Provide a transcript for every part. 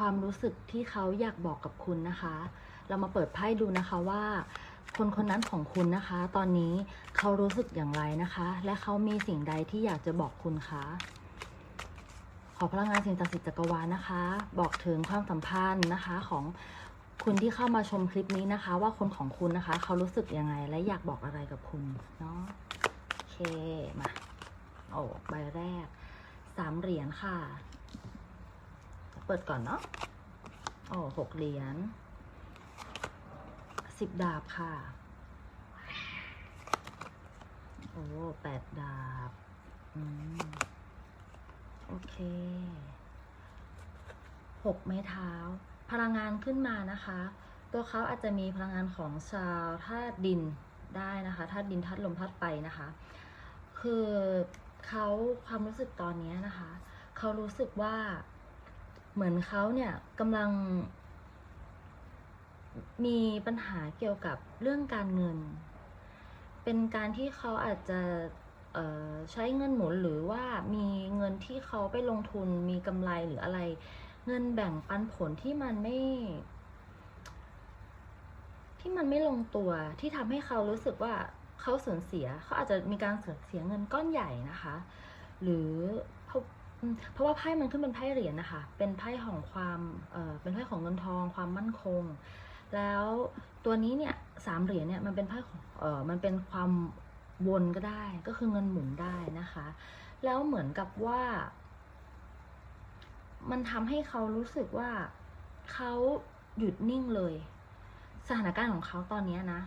ความรู้สึกที่เขาอยากบอกกับคุณนะคะ เรามาเปิดไพ่ดูนะคะว่า คนคนนั้นของคุณนะคะ ตอนนี้เขารู้สึกอย่างไรนะคะ และเขามีสิ่งใดที่อยากจะบอกคุณคะขอพลังงานสิ่งศักดิ์สิทธิ์จักรวาลนะคะ บอกถึงความสัมพันธ์นะคะของคุณที่เข้ามาชมคลิปนี้นะคะ ว่าคนของคุณนะคะ เขารู้สึกยังไงและอยากบอกอะไรกับคุณเนาะโอเคมาโอ้ใบแรกสามเหรียญค่ะ ปิดก่อนเนาะโอ้หกเหรียญสิบดาบค่ะ โอ้แปดดาบ อืม โอเคหกไม้เท้า พลังงานขึ้นมานะคะ ตัวเขาอาจจะมีพลังงานของชาวธาตุดินได้นะคะธาตุดินธาตุลมธาตุไฟนะคะ คือเขาความรู้สึกตอนนี้นะคะ เขารู้สึกว่า เหมือนเขาเนี่ยกำลัง มีปัญหาเกี่ยวกับเรื่องการเงิน เป็นการที่เขาอาจจะใช้เงินหมุนหรือว่ามีเงินที่เขาไปลงทุนมีกำไรหรืออะไร เงินแบ่งปันผลที่มันไม่ ที่มันไม่ลงตัวที่ทำให้เขารู้สึกว่าเขาสูญเสีย เขาอาจจะมีการสูญเสียเงินก้อนใหญ่นะคะ หรือ เพราะว่าไพ่มันขึ้นเป็นไพ่เหรียญนะคะ เป็นไพ่ของความเออเป็นไพ่ของเงินทอง ความมั่นคง แล้วตัวนี้เนี่ยสามเหรียญเนี่ยมันเป็นไพ่ของเออมันเป็นความวนก็ได้ ก็คือเงินหมุนได้นะคะ แล้วเหมือนกับว่า มันทำให้เขารู้สึกว่าเขาหยุดนิ่งเลย สถานการณ์ของเขาตอนนี้นะ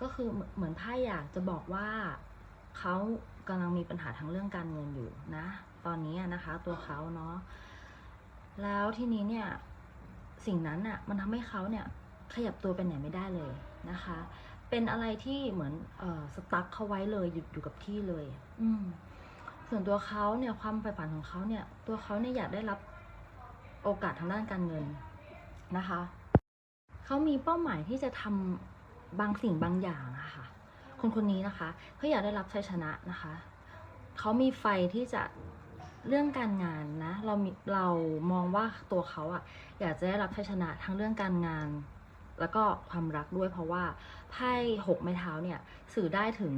ก็คือเหมือนเหมือนไพ่อยากจะบอกว่าเขากำลังมีปัญหาทางเรื่องการเงินอยู่นะ ตอนนี้นะคะตัวเขาเนาะแล้วทีนี้เนี่ยสิ่งนั้นอะมันทำให้เขาเนี่ยขยับตัวไปไหนไม่ได้เลยนะคะ เป็นอะไรที่เหมือนเออสตั๊กเขาไว้เลยหยุดอยู่กับที่เลย อืมส่วนตัวเขาเนี่ยความใฝ่ฝันของเขาเนี่ย ตัวเขาเนี่ยอยากได้รับโอกาสทางด้านการเงินนะคะเขามีเป้าหมายที่จะทำบางสิ่งบางอย่างอะค่ะคนคนนี้นะคะเขาอยากได้รับชัยชนะนะคะเขามีไฟที่จะ เรื่องการงานนะเรามีเรามองว่าตัวเขาอะอยากจะได้รับชัยชนะทั้งเรื่องการงาน แล้วก็ความรักด้วยเพราะว่าไพ่หกไม้เท้าเนี่ยสื่อได้ถึง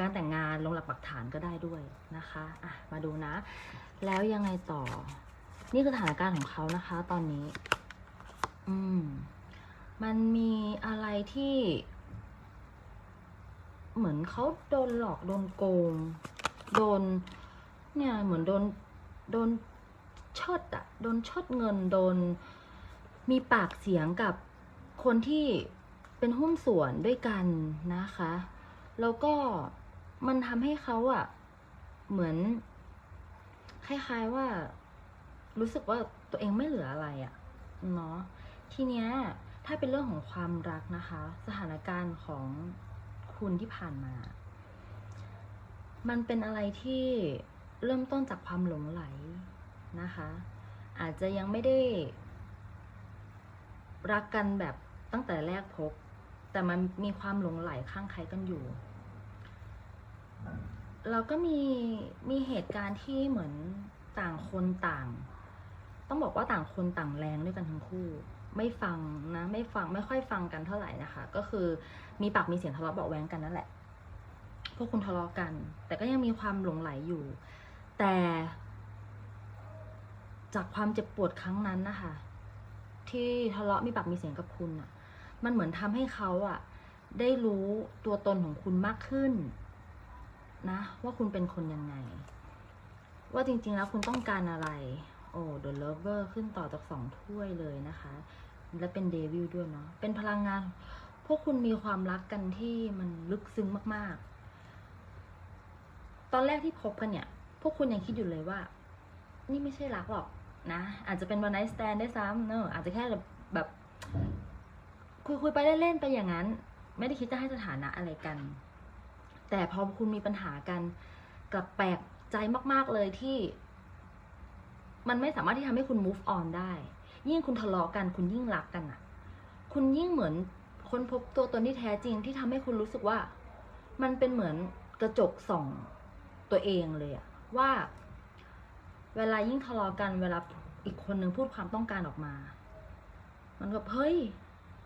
การแต่งงานลงหลักปักฐานก็ได้ด้วยนะคะอะมาดูนะ แล้วยังไงต่อ นี่คือสถานการณ์ของเขานะคะ ตอนนี้ อืม มันมีอะไรที่ เหมือนเขาโดนหลอกโดนโกง โดน เนี่ยเหมือนโดนโดนชดอะโดนชดเงินโดนมีปากเสียงกับคนที่เป็นหุ้นส่วนด้วยกันนะคะ แล้วก็มันทำให้เขาอะเหมือน คล้ายๆว่า รู้สึกว่าตัวเองไม่เหลืออะไรอะเนาะทีเนี้ยถ้าเป็นเรื่องของความรักนะคะ สถานการณ์ของคุณที่ผ่านมา มันเป็นอะไรที่ เริ่มต้นจากความหลงไหลนะคะ อาจจะยังไม่ได้ รักกันแบบตั้งแต่แรกพบ แต่มันมีความหลงไหลข้างใครกันอยู่ เราก็มีมีเหตุการณ์ที่เหมือนต่างคนต่าง ต้องบอกว่าต่างคนต่างแรงด้วยกันทั้งคู่ ไม่ฟังนะ ไม่ฟังไม่ค่อยฟังกันเท่าไหร่นะคะ ก็คือมีปากมีเสียงทะเลาะเบาะแว้งกันนั่นแหละพวกคุณทะเลาะกัน แต่ก็ยังมีความหลงไหลอยู่ แต่ จากความเจ็บปวดครั้งนั้นนะคะ ที่ทะเลาะมีปากมีเสียงกับคุณอะมันเหมือนทำให้เขาอะได้รู้ตัวตนของคุณมากขึ้น นะ ว่าคุณเป็นคนยังไง ว่าจริงๆแล้วคุณต้องการอะไร โอ้ The Lover ขึ้นต่อจากสองถ้วยเลยนะคะ และเป็นเดวิลด้วยเนาะเป็นพลังงาน พวกคุณมีความรักกันที่มันลึกซึ้งมากๆ ตอนแรกที่พบกันเนี่ย วกคุณยังคิดอยู่เลยว่า นี่ไม่ใช่รักหรอกนะ อาจจะเป็นวันไน t ์สแตนได้ซ้ำเนอะอาจจะแค่แบบแบบคุยคุยไปเล่นๆไปอย่างนั้น ไม่ได้คิดจะให้สถานะอะไรกัน แต่พอคุณมีปัญหากันกลับแปลกใจมาก ๆเลยที่ มันไม่สามารถที่ทำให้คุณ move on ได้ ยิ่งคุณทะเลาะกัน คุณยิ่งรักกันอะคุณยิ่งเหมือนค้นพบตัวตนที่แท้จริงที่ทำให้คุณรู้สึกว่า มันเป็นเหมือนกระจกส่องตัวเองเลยอะ ว่า เวลายิ่งทะเลาะกันเวลาอีกคนนึงพูดความต้องการออกมา มันก็เฮ้ย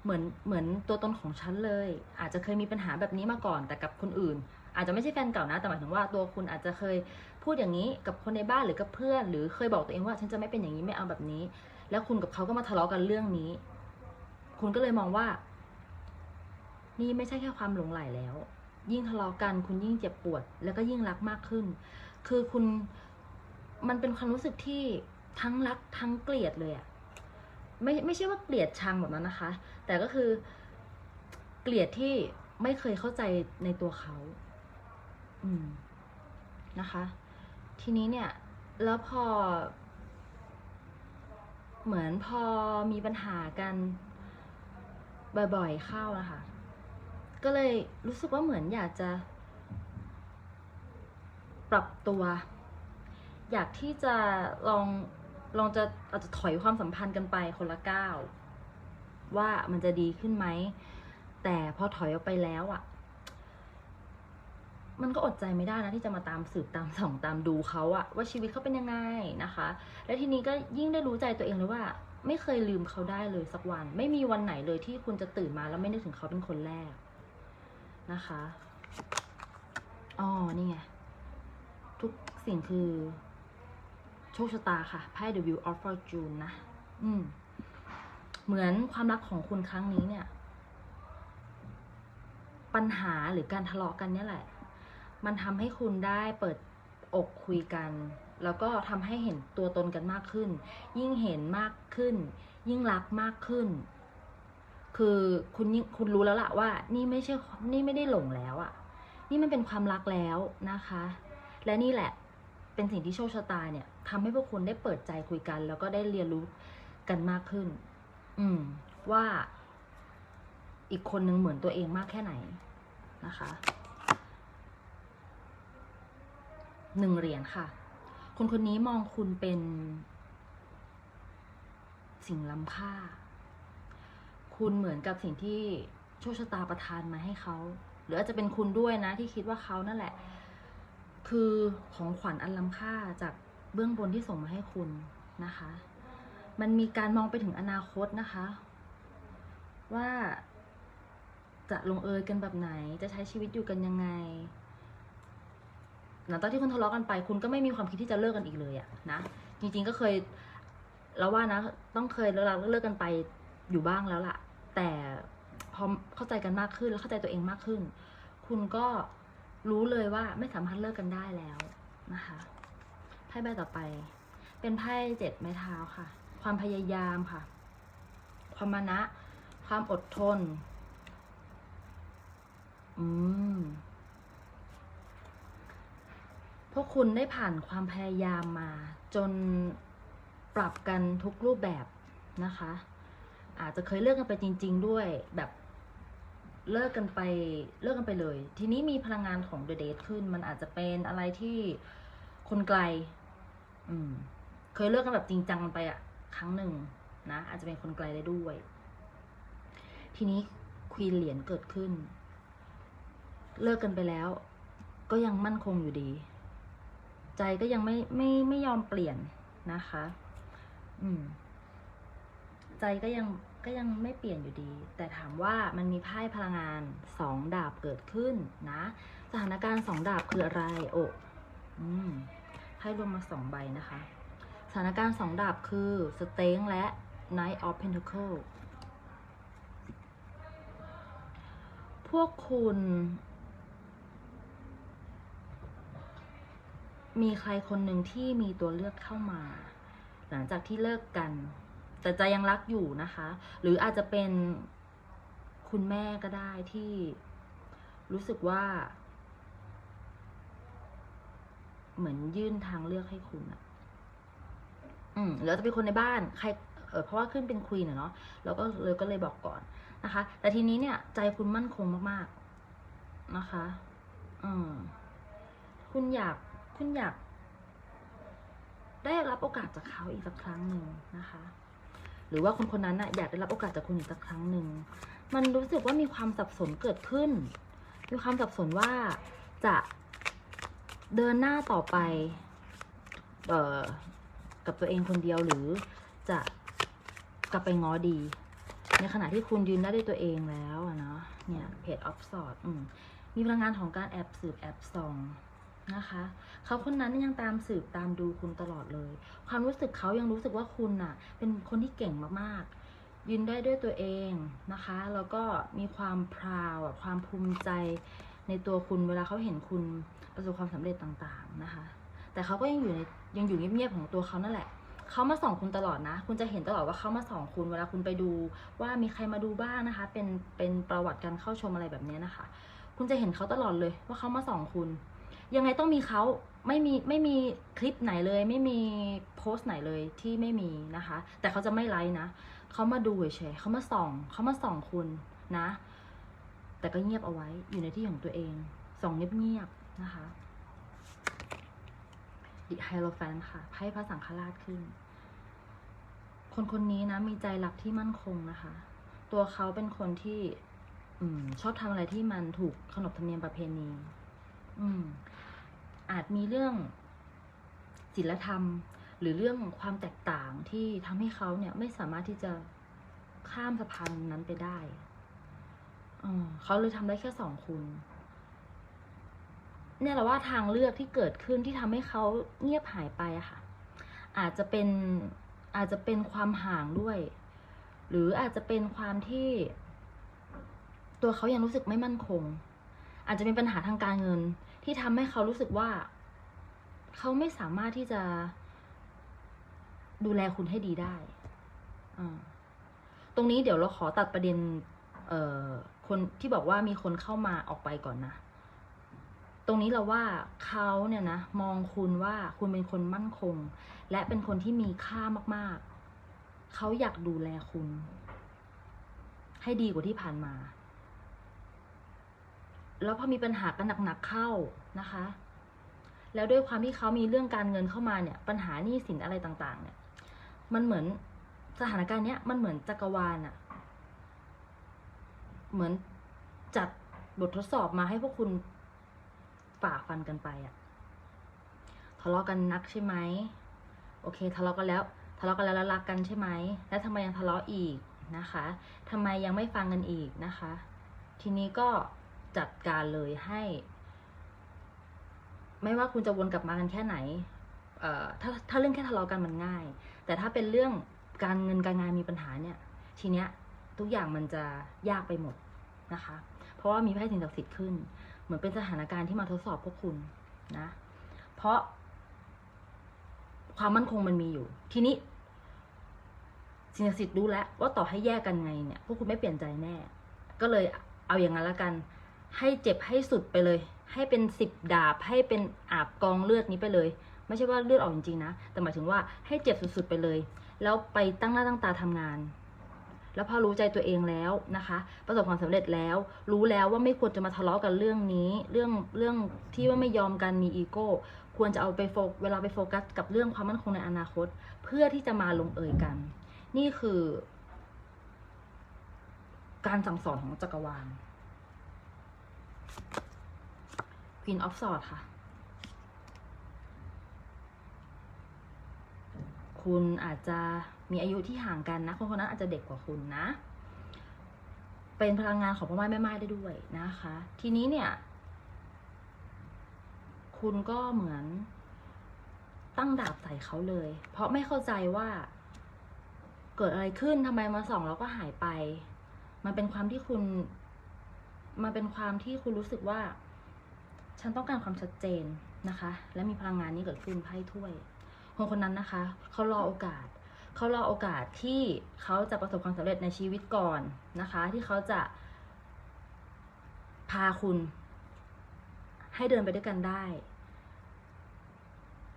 เหมือนเหมือนตัวตนของฉันเลย อาจจะเคยมีปัญหาแบบนี้มาก่อน แต่กับคนอื่น อาจจะไม่ใช่แฟนเก่านะแต่หมายถึงว่าตัวคุณอาจจะเคยพูดอย่างนี้กับคนในบ้านหรือกับเพื่อน หรือเคยบอกตัวเองว่าฉันจะไม่เป็นอย่างนี้ไม่เอาแบบนี้ แล้วคุณกับเขาก็มาทะเลาะกันเรื่องนี้ คุณก็เลยมองว่า นี่ไม่ใช่แค่ความหลงใหลแล้ว ยิ่งทะเลาะกันคุณยิ่งเจ็บปวด แล้วก็ยิ่งรักมากขึ้น คือคุณมันเป็นความรู้สึกที่ทั้งรักทั้งเกลียดเลยอะไม่ไม่ใช่ว่าเกลียดชังแบบนั้นนะคะ แต่ก็คือเกลียดที่ไม่เคยเข้าใจในตัวเขา อืมนะคะ ทีนี้เนี่ย แล้วพอ เหมือนพอมีปัญหากัน บ่อยๆเข้านะคะก็เลยรู้สึกว่าเหมือนอยากจะ ปรับตัว อยากที่จะลองลองจะอาจจะถอยความสัมพันธ์กันไปคนละก้าวว่ามันจะดีขึ้นไหม แต่พอถอยออกไปแล้วอะ่ะ มันก็อดใจไม่ได้นะที่จะมาตามสืบตามส่องตามดูเขาอะว่าชีวิตเขาเป็นยังไงนะคะ และทีนี้ก็ยิ่งได้รู้ใจตัวเองเลยว่า ไม่เคยลืมเขาได้เลยสักวัน ไม่มีวันไหนเลยที่คุณจะตื่นมาแล้วไม่นึกถึงเขาเป็นคนแรกนะคะอ๋อนี่ไง ทุกสิ่งคือ โชคชะตาค่ะไพ่ The Wheel of Fortune นะ อืม เหมือนความรักของคุณครั้งนี้เนี่ย ปัญหาหรือการทะเลาะกันเนี่ยแหละ มันทำให้คุณได้เปิดอกคุยกัน แล้วก็ทำให้เห็นตัวตนกันมากขึ้น ยิ่งเห็นมากขึ้น ยิ่งรักมากขึ้น คือคุณยิ่งคุณรู้แล้วล่ะว่า นี่ไม่ใช่ นี่ไม่ได้หลงแล้วอะนี่มันเป็นความรักแล้วนะคะ และนี่แหละเป็นสิ่งที่โชคชะตาเนี่ยทำให้พวกคุณได้เปิดใจคุยกัน แล้วก็ได้เรียนรู้กันมากขึ้น อืม ว่าอีกคนนึงเหมือนตัวเองมากแค่ไหนนะคะ หนึ่งเหรียญค่ะ คนคนนี้มองคุณเป็น สิ่งล้ำค่า คุณเหมือนกับสิ่งที่โชคชะตาประทานมาให้เขา หรืออาจจะเป็นคุณด้วยนะที่คิดว่าเขานั่นแหละ คือของขวัญอันล้ำค่าจากเบื้องบนที่ส่งมาให้คุณนะคะ มันมีการมองไปถึงอนาคตนะคะ ว่าจะลงเอยกันแบบไหน จะใช้ชีวิตอยู่กันยังไงหลังจากที่คุณทะเลาะกันไป คุณก็ไม่มีความคิดที่จะเลิกกันอีกเลยอะนะ จริงๆก็เคยแล้วว่านะ ต้องเคยเลิกเลิกกันไปอยู่บ้างแล้วล่ะ แต่พอเข้าใจกันมากขึ้นแล้วเข้าใจตัวเองมากขึ้น คุณก็ รู้เลยว่าไม่สามารถเลิกกันได้แล้วนะคะไพ่ใบต่อไป เป็นไพ่เจ็ดไม้เท้าค่ะ ความพยายามค่ะ ความมานะ ความอดทน อืมพวกคุณได้ผ่านความพยายามมา จนปรับกันทุกรูปแบบนะคะ อาจจะเคยเลิกกันไปจริง ๆ ด้วยแบบ เลิกกันไปเลิกกันไปเลย ทีนี้มีพลังงานของ The Date ขึ้น มันอาจจะเป็นอะไรที่คนไกล อืม เคยเลิกกันแบบจริงจังกันไปอะครั้งหนึ่งนะอาจจะเป็นคนไกลได้ด้วย ทีนี้ควีนเหรียญเกิดขึ้น เลิกกันไปแล้ว ก็ยังมั่นคงอยู่ดี ใจก็ยังไม่ไม่ไม่ยอมเปลี่ยนนะคะ อืม ใจก็ยัง ก็ยังไม่เปลี่ยนอยู่ดี แต่ถามว่ามันมีไพ่พลังงานสองดาบเกิดขึ้นนะ สถานการณ์สองดาบคืออะไร โอ้ไพ่รวมมาสองใบนะคะ สถานการณ์สองดาบคือสเต็งและ Knight of Pentacle พวกคุณ มีใครคนหนึ่งที่มีตัวเลือกเข้ามา หลังจากที่เลิกกัน แต่ใจยังรักอยู่นะคะ หรืออาจจะเป็นคุณแม่ก็ได้ที่รู้สึกว่า เหมือนยื่นทางเลือกให้คุณอะอืมหรือจะเป็นคนในบ้านใครเออเพราะว่าขึ้นเป็นควีนเนาะแล้วก็เลยก็เลยบอกก่อนนะคะ แต่ทีนี้เนี่ย ใจคุณมั่นคงมากๆนะคะอืมคุณอยากคุณอยาก ได้รับโอกาสจากเขาอีกสักครั้งหนึ่งนะคะ หรือว่าคนคนนั้นน่ะอยากได้รับโอกาสจากคุณอีกสักครั้งหนึ่ง มันรู้สึกว่ามีความสับสนเกิดขึ้น มีความสับสนว่าจะเดินหน้าต่อไปเอ่อกับตัวเองคนเดียวหรือจะกลับไปง้อดี ในขณะที่คุณยืนได้ด้วยตัวเองแล้วอะเนาะเนี่ยเพจออฟสอดมีพลังงานของการแอบสืบแอบส่อง นะคะเขาคนนั้นยังตามสืบตามดูคุณตลอดเลย ความรู้สึกเขายังรู้สึกว่าคุณน่ะ เป็นคนที่เก่งมากๆ ยืนได้ด้วยตัวเองนะคะ แล้วก็มีความพราวความภูมิใจในตัวคุณเวลาเขาเห็นคุณประสบความสำเร็จต่างๆนะคะ แต่เขาก็ยังอยู่ในยังอยู่เงียบๆของตัวเขานั่นแหละเขามาส่องคุณตลอดนะ คุณจะเห็นตลอดว่าเขามาส่องคุณ เวลาคุณไปดูว่ามีใครมาดูบ้างนะคะ เป็นเป็นประวัติการเข้าชมอะไรแบบนี้นะคะ คุณจะเห็นเขาตลอดเลยว่าเขามาส่องคุณ ยังไงต้องมีเขาไม่มีไม่มีคลิปไหนเลย ไม่มีโพสต์ไหนเลยที่ไม่มีนะคะ แต่เขาจะไม่ไลค์นะเขามาดูเฉยเขามาส่องเขามาส่องคุณนะ แต่ก็เงียบเอาไว้อยู่ในที่ของตัวเอง ส่องเงียบๆนะคะดิไฮโลแฟนค่ะไพ่พระสังฆราชขึ้น คนคนนี้นะ มีใจรักที่มั่นคงนะคะ ตัวเขาเป็นคนที่ อืม ชอบทำอะไรที่มันถูกขนบธรรมเนียมประเพณี มีเรื่องศีลธรรม หรือเรื่องความแตกต่างที่ทำให้เขาเนี่ยไม่สามารถที่จะข้ามสะพานนั้นไปได้เขาเลยทำได้แค่สองคุณ เนี่ยแหละว่าทางเลือกที่เกิดขึ้นที่ทำให้เขาเงียบหายไปอะค่ะ อาจจะเป็นอาจจะเป็นความห่างด้วย หรืออาจจะเป็นความที่ ตัวเขายังรู้สึกไม่มั่นคง อาจจะเป็นปัญหาทางการเงิน ที่ทำให้เขารู้สึกว่า เขาไม่สามารถที่จะดูแลคุณให้ดีได้อ่าตรงนี้เดี๋ยวเราขอตัดประเด็นเอ่อคนที่บอกว่ามีคนเข้ามาออกไปก่อนนะ ตรงนี้เราว่าเขาเนี่ยนะมองคุณว่าคุณเป็นคนมั่นคง และเป็นคนที่มีค่ามาก ๆ เขาอยากดูแลคุณ ให้ดีกว่าที่ผ่านมา แล้วพอมีปัญหากันหนัก ๆ เข้านะคะ แล้วด้วยความที่เขามีเรื่องการเงินเข้ามาเนี่ย ปัญหาหนี้สินอะไรต่างๆ เนี่ย มันเหมือนสถานการณ์เนี้ยมันเหมือนจักรวาลอะเหมือนจัดบททดสอบมาให้พวกคุณฝ่าฟันกันไปอะทะเลาะกันนักใช่ไหมโอเค ทะเลาะกันแล้ว ทะเลาะกันแล้วแล้วรักกันใช่ไหมแล้วทำไมยังทะเลาะอีกนะคะทำไมยังไม่ฟังกันอีกนะคะ ทีนี้ก็จัดการเลยให้ ไม่ว่าคุณจะวนกลับมากันแค่ไหนถ้าถ้าเรื่องแค่ทะเลาะกันมันง่าย แต่ถ้าเป็นเรื่องการเงินการงานมีปัญหาเนี่ย ทีเนี้ยทุกอย่างมันจะยากไปหมดนะคะ เพราะว่ามีไพ่สิ่งศักดิ์สิทธิ์ขึ้น เหมือนเป็นสถานการณ์ที่มาทดสอบพวกคุณนะ เพราะ ความมั่นคงมันมีอยู่ ทีนี้สิ่งศักดิ์สิทธิ์รู้แล้วว่าต่อให้แยกกันไงเนี่ยพวกคุณไม่เปลี่ยนใจแน่ ก็เลยเอาอย่างนั้นละกัน ให้เจ็บให้สุดไปเลย ให้เป็นสิบดาบให้เป็นอาบกองเลือดนี้ไปเลย ไม่ใช่ว่าเลือดออกจริงๆนะ แต่หมายถึงว่าให้เจ็บสุดๆไปเลย แล้วไปตั้งหน้าตั้งตาทำงาน แล้วพอรู้ใจตัวเองแล้วนะคะ ประสบความสำเร็จแล้ว รู้แล้วว่าไม่ควรจะมาทะเลาะกันเรื่องนี้ เรื่องเรื่องที่ว่าไม่ยอมกันมีอีโก้ควรจะเอาไปโฟกเวลาไปโฟกัสกับเรื่องความมั่นคงในอนาคต เพื่อที่จะมาลงเอยกัน นี่คือ การสั่งสอนของจักรวาล Queen of Swords ค่ะ คุณอาจจะมีอายุที่ห่างกันนะ คนคนนั้นอาจจะเด็กกว่าคุณนะ เป็นพลังงานของพ่อไม้แม่ไม้ได้ด้วยนะคะ ทีนี้เนี่ย คุณก็เหมือนตั้งดาบใส่เขาเลย เพราะไม่เข้าใจว่าเกิดอะไรขึ้นทำไมมาส่องแล้วก็หายไป มันเป็นความที่คุณ มันเป็นความที่คุณรู้สึกว่า ฉันต้องการความชัดเจนนะคะ และมีพลังงานนี้เกิดขึ้นไพ่ถ้วย คนคนนั้นนะคะ เขารอโอกาส เขารอโอกาสที่เขาจะประสบความสำเร็จในชีวิตก่อนนะคะ ที่เขาจะพาคุณ ให้เดินไปด้วยกันได้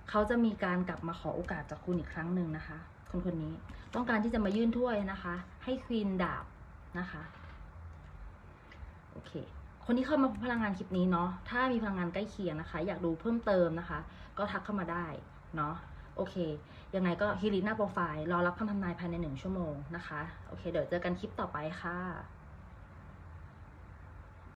เขาจะมีการกลับมาขอโอกาสจากคุณอีกครั้งหนึ่งนะคะ คนคนนี้ต้องการที่จะมายื่นถ้วยนะคะ ให้ควีนดาบนะคะ โอเค คนที่เข้ามาพลังงานคลิปนี้เนาะ ถ้ามีพลังงานใกล้เคียงนะคะ อยากดูเพิ่มเติมนะคะ ก็ทักเข้ามาได้เนาะ โอเค ยังไงก็ฮิริหน้าโปรไฟล์ รอรับคำทำนายภายในหนึ่งชั่วโมงนะคะ โอเค เดี๋ยวเจอกันคลิปต่อไปค่ะ